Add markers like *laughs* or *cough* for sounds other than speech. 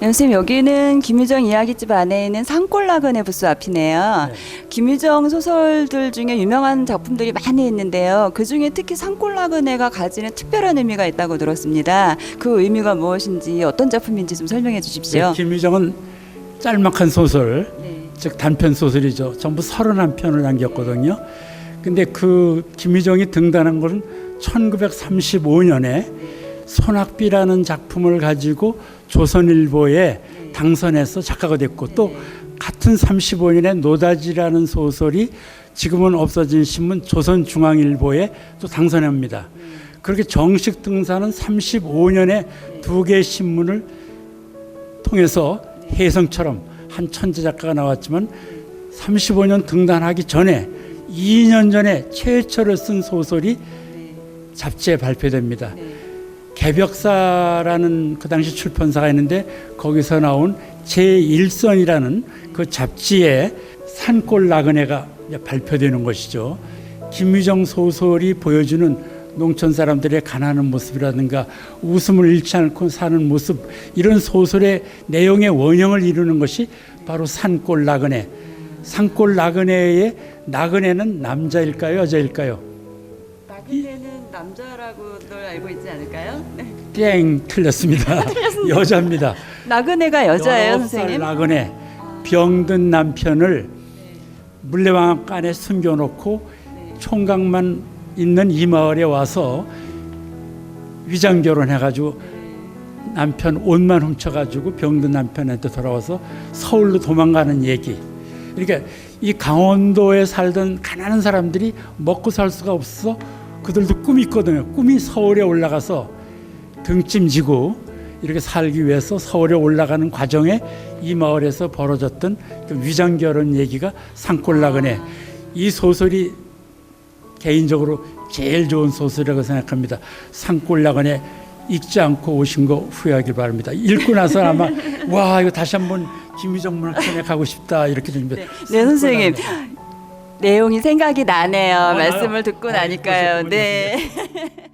선생님 여기는 김유정 이야기집 안에 있는 산골나그네 부스 앞이네요. 김유정 소설들 중에 유명한 작품들이 많이 있는데요. 그 중에 특히 산골나그네가 가지는 특별한 의미가 있다고 들었습니다. 그 의미가 무엇인지 어떤 작품인지 좀 설명해 주십시오. 네, 김유정은 짤막한 소설, 네. 즉 단편 소설이죠. 전부 31편을 남겼거든요. 근데 그 김유정이 등단한 것은 1935년에 소낙비라는 작품을 가지고 조선일보에 당선해서 작가가 됐고 또 같은 35년에 노다지라는 소설이 지금은 없어진 신문 조선중앙일보에 또 당선합니다. 그렇게 정식 등산은 35년에 두 개의 신문을 통해서 혜성처럼 한 천재 작가가 나왔지만 35년 등단하기 전에 2년 전에 최초로 쓴 소설이 잡지에 발표됩니다. 개벽사라는 그 당시 출판사가 있는데 거기서 나온 제1선이라는 그 잡지에 산골 나그네가 발표되는 것이죠. 김유정 소설이 보여주는 농촌 사람들의 가난한 모습이라든가 웃음을 잃지 않고 사는 모습 이런 소설의 내용의 원형을 이루는 것이 바로 산골 나그네. 산골 나그네의 나그네는 남자일까요, 여자일까요? 나그네는 남자라고들 알고 있지 않을까요? 네. 땡 틀렸습니다. *laughs* 여자입니다. 나그네가 여자예요, 19살 선생님? 나그네 병든 남편을 물레방앗 안에 숨겨놓고 총각만 있는 이 마을에 와서 위장 결혼해가지고 남편 옷만 훔쳐가지고 병든 남편한테 돌아와서 서울로 도망가는 얘기. 그러니까 이 강원도에 살던 가난한 사람들이 먹고 살 수가 없어 그들도 꿈이 있거든요. 꿈이 서울에 올라가서 등짐 지고 이렇게 살기 위해서 서울에 올라가는 과정에 이 마을에서 벌어졌던 그 위장 결혼 얘기가 산골나그네 이 소설이 개인적으로 제일 좋은 소설이라고 생각합니다. 산골나그네 읽지 않고 오신 거 후회하길 바랍니다. 읽고 나서 아마 *laughs* 와 이거 다시 한번 김유정 문학관에 가고 싶다 이렇게 됩니다. 네, 선생님. 내용이 생각이 나네요. 나요? 말씀을 듣고 아, 나니까요. 보셨군요. 네. *laughs*